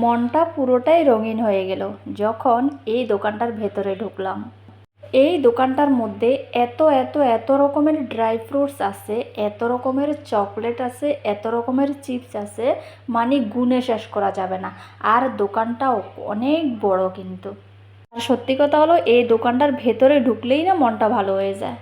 মনটা পুরোটাই রঙিন হয়ে গেল যখন এই দোকানটার ভেতরে ঢুকলাম। এই দোকানটার মধ্যে এত এত এত রকমের ড্রাই ফ্রুটস আছে, এত রকমের চকলেট আছে, এত রকমের চিপস আছে মানে গুণে শেষ করা যাবে না। আর দোকানটাও অনেক বড় কিন্তু। আর সত্যি কথা হলো, এই দোকানটার ভেতরে ঢুকলেই না মনটা ভালো হয়ে যায়।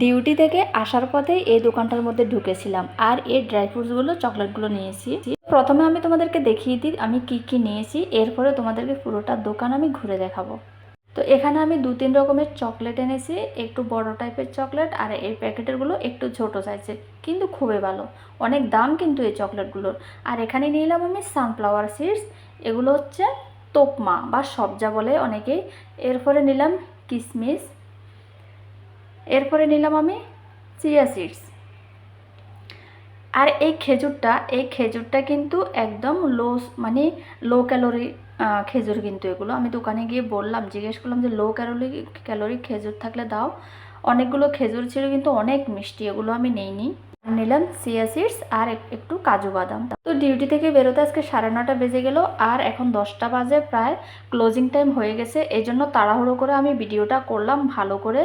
ডিউটি থেকে আসার পথেই এই দোকানটার মধ্যে ঢুকেছিলাম। আর এই ড্রাই ফ্রুটসগুলো, চকলেটগুলো নিয়েছি। প্রথমে আমি তোমাদেরকে দেখিয়ে দিই, আমি কি কি নিয়েছি, এরপরে তোমাদেরকে পুরোটা দোকান আমি ঘুরে দেখাবো। তো এখানে আমি দু তিন রকমের চকলেট এনেছি, একটু বড় টাইপের চকলেট আর এই প্যাকেটেরগুলো একটু ছোট সাইজের, কিন্তু খুবই ভালো। অনেক দাম কিন্তু এই চকলেটগুলোর। আর এখানে নিলাম আমি সানফ্লাওয়ার সিডস এগুলো হচ্ছে তোপমা বা সবজা বলে অনেকেই। এরপরে নিলাম কিশমিশ এরপরে নিলাম আমি চিয়া সিডস আর এই খেজুরটা এই খেজুরটা কিন্তু একদম লো মানে লো ক্যালোরি খেজুর কিন্তু এগুলো। আমি দোকানে গিয়ে বললাম, জিজ্ঞেস করলাম যে লো ক্যালোরি ক্যালোরি খেজুর থাকলে দাও। অনেকগুলো খেজুর ছিল কিন্তু অনেক মিষ্টি, এগুলো আমি নেইনি। নিলাম সিয়া সিডস আর একটু কাজু বাদাম। তো ডিউটি থেকে বেরোতে আজকে সাড়ে নটা বেজে গেল আর এখন দশটা বাজে প্রায় ক্লোজিং টাইম হয়ে গেছে। এই জন্য তাড়াহুড়ো করে আমি ভিডিওটা করলাম, ভালো করে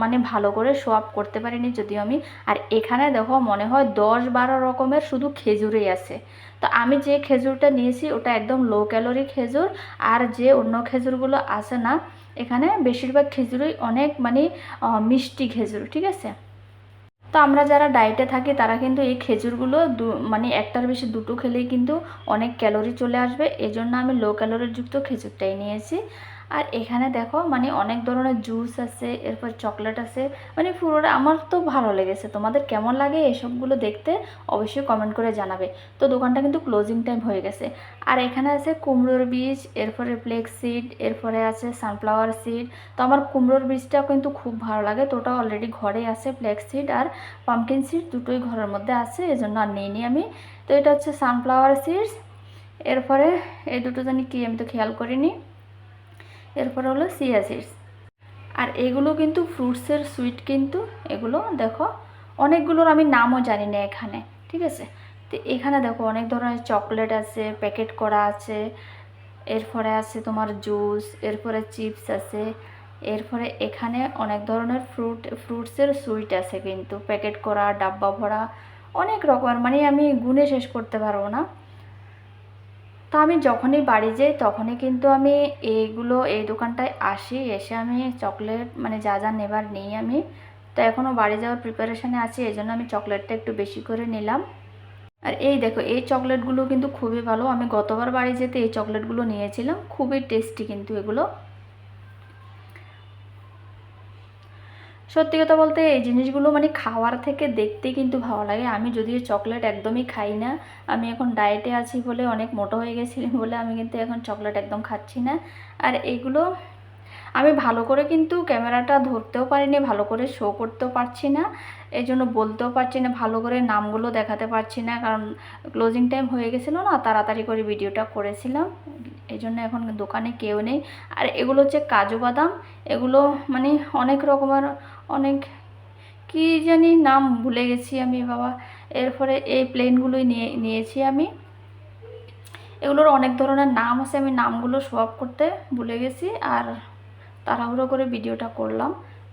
মানে ভালো করে শো আপ করতে পারিনি যদিও আমি। আর এখানে দেখো মনে হয় দশ বারো রকমের শুধু খেজুরই আছে। তো আমি যে খেজুরটা নিয়েছি ওটা একদম লো ক্যালোরি খেজুর আর যে অন্য খেজুরগুলো আছে না, এখানে বেশিরভাগ খেজুরই অনেক মানে মিষ্টি খেজুর, ঠিক আছে? তো আমরা যারা ডায়েটে থাকি, তারা কিন্তু এই খেজুরগুলো দু মানে একটার বেশি দুটো খেলেই কিন্তু অনেক ক্যালোরি চলে আসবে। এজন্য আমি লো ক্যালোরিযুক্ত খেজুরটাই নিয়েছি। আর এখানে দেখো মানে অনেক ধরনের জুস আছে, এরপর চকলেট আছে মানে পুরোটা আমার তো ভালো লেগেছে। তোমাদের কেমন লাগে এসবগুলো দেখতে অবশ্যই কমেন্ট করে জানাবে। তো দোকানটা কিন্তু ক্লোজিং টাইম হয়ে গেছে। আর এখানে আছে কুমড়োর বীজ, এরপরে ফ্লেক্স সিড এরপরে আছে সানফ্লাওয়ার সিড তো আমার কুমড়োর বীজটা কিন্তু খুব ভালো লাগে। তো ওটা অলরেডি ঘরে আছে ফ্লেক্স সিড আর পামকিন সিড দুটোই ঘরের মধ্যে আছে, এজন্য আর নিইনি আমি। তো এটা হচ্ছে সানফ্লাওয়ার সিডস এরপরে এই দুটো জানি কি আমি তো খেয়াল করিনি। এরপরে হলো সিয়া সিডস আর এগুলো কিন্তু ফ্রুটসের সুইট কিন্তু এগুলো দেখো অনেকগুলোর আমি নামও জানি না এখানে, ঠিক আছে? তো এখানে দেখো অনেক ধরনের চকলেট আছে প্যাকেট করা আছে, এরপরে আছে তোমার জুস এরপরে চিপস আছে, এরপরে এখানে অনেক ধরনের ফ্রুট ফ্রুটসের সুইট আছে কিন্তু। প্যাকেট করা, ডাব্বা ভরা, অনেক রকমের মানে আমি গুনে শেষ করতে পারব না। তো আমি যখনই বাড়ি যাই, তখনই কিন্তু আমি এইগুলো, এই দোকানটায় আসি। এসে আমি চকলেট মানে যা যা নেবার নেই আমি। তো এখনও বাড়ি যাওয়ার প্রিপারেশানে আছি, এই জন্য আমি চকলেটটা একটু বেশি করে নিলাম। আর এই দেখো, এই চকলেটগুলো কিন্তু খুবই ভালো। আমি গতবার বাড়ি যেতে এই চকলেটগুলো নিয়েছিলাম। খুবই টেস্টি কিন্তু এগুলো। সত্যি কথা বলতে এই জিনিসগুলো মানে খাওয়ার থেকে দেখতে কিন্তু ভালো লাগে। আমি যদিও চকলেট একদমই খাই না, আমি এখন ডায়েটে আছি বলে অনেক মোটো হয়ে গেছিলাম বলে আমি কিন্তু এখন চকলেট একদম খাচ্ছি না। আর এগুলো আমি ভালো করে কিন্তু ক্যামেরাটা ধরতেও পারিনি, ভালো করে শো করতেও পারছি না এই জন্য বলতেও পারছি না, ভালো করে নামগুলো দেখাতে পারছি না, কারণ ক্লোজিং টাইম হয়ে গেছিল না, তাড়াতাড়ি করে ভিডিওটা করেছিলাম এই জন্য এখন দোকানে কেউ নেই। আর এগুলো হচ্ছে কাজু বাদাম, এগুলো মানে অনেক রকমের অনেক, কি জানি নাম ভুলে গেছি আমি বাবা। এরপরে এই প্লেনগুলোই নিয়ে, নিয়েছি আমি। এগুলোর অনেক ধরনের নাম আছে, আমি নামগুলো সোয়াপ করতে ভুলে গেছি আর তাড়াহুড়ো করে ভিডিওটা করলাম।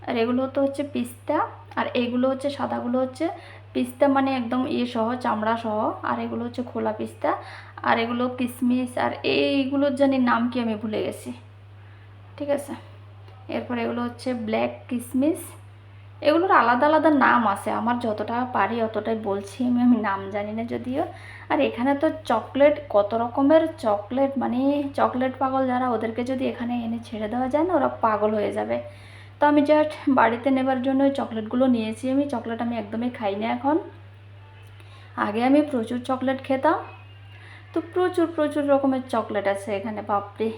আর এগুলো তো হচ্ছে পিস্তা, আর এগুলো হচ্ছে, সাদাগুলো হচ্ছে পিস্তা মানে একদম ইয়ে সহ, চামড়া সহ, আর এগুলো হচ্ছে খোলা পিস্তা, আর এগুলো কিশমিশ আর এইগুলোর জানি নাম কি আমি ভুলে গেছি। ঠিক আছে? এরপর এগুলো হচ্ছে ব্ল্যাক কিশমিশ এগুলোর আলাদা আলাদা নাম আছে। আমার যতটা পারি অতটাই বলছি আমি আমি নাম জানি না যদিও। আর এখানে তো চকলেট, কত রকমের চকলেট মানে চকলেট পাগল যারা, ওদেরকে যদি এখানে এনে ছেড়ে দেওয়া যায় না, ওরা পাগল হয়ে যাবে। তো আমি জাস্ট বাড়িতে নেবার জন্য ওই চকলেটগুলো নিয়েছি আমি। চকলেট আমি একদমই খাই না এখন। আগে আমি প্রচুর চকলেট খেতাম। তো প্রচুর প্রচুর রকমের চকলেট আছে এখানে, বাপরে।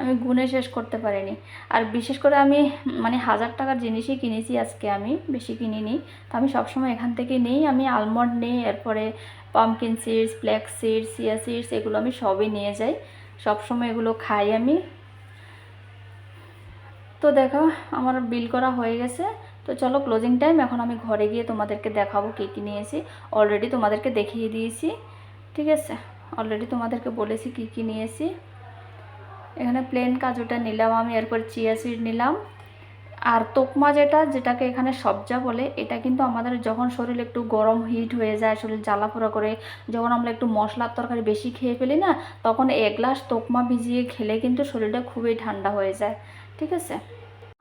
আমি গুনে শেষ করতে পারিনি। আর বিশেষ করে আমি মানে হাজার টাকার জিনিসই কিনেছি আজকে আমি, বেশি কিনিনি। তো আমি সবসময় এখান থেকে নিই, আমি আলমন্ড নিই, এরপরে pumpkin seeds flax seeds chia seeds এগুলো আমি সবই নিয়ে যাই। সবসময় এগুলো খাই আমি। তো দেখো, আমার বিল করা হয়ে গেছে। তো চলো ক্লোজিং টাইম এখন আমি ঘরে গিয়ে তোমাদেরকে দেখাবো কী কী নিয়েছি। অলরেডি তোমাদেরকে দেখিয়ে দিয়েছি, ঠিক আছে? অলরেডি তোমাদেরকে বলেছি কি কী নিয়েছি। এখানে প্লেন কাজুটা নিলাম, আমি এরপর চিয়া সিড নিলাম। আর তোকমা যেটা, যেটাকে এখানে সবজা বলে, এটা কিন্তু আমাদের যখন শরীর একটু গরম হিট হয়ে যায়, শরীর জ্বালাপোড়া করে, যখন আমরা একটু মশলার তরকারি বেশি খেয়ে ফেলি না, তখন এক গ্লাস তোকমা ভিজিয়ে খেলে কিন্তু শরীরটা খুবই ঠান্ডা হয়ে যায়, ঠিক আছে?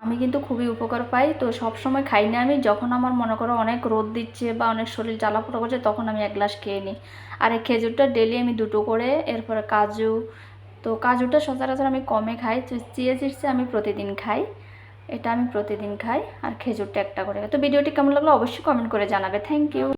আমি কিন্তু খুবই উপকার পাই, তো সব সময় খাই না আমি, যখন আমার মনে করো অনেক রোদ দিচ্ছে বা অনেক শরীর জ্বালাপোড়া করছে, তখন আমি এক গ্লাস খেয়ে নিই। আর এই খেজুরটা ডেলি আমি দুটো করে, এরপরে কাজু তো কাজুটা সচরাচর আমি কমে খাই চিয়া সিডসে আমি প্রতিদিন খাই, এটা আমি প্রতিদিন খাই, আর খেজুরটা একটা করে তো ভিডিওটি কেমন লাগল অবশ্যই কমেন্ট করে জানাবে। Thank you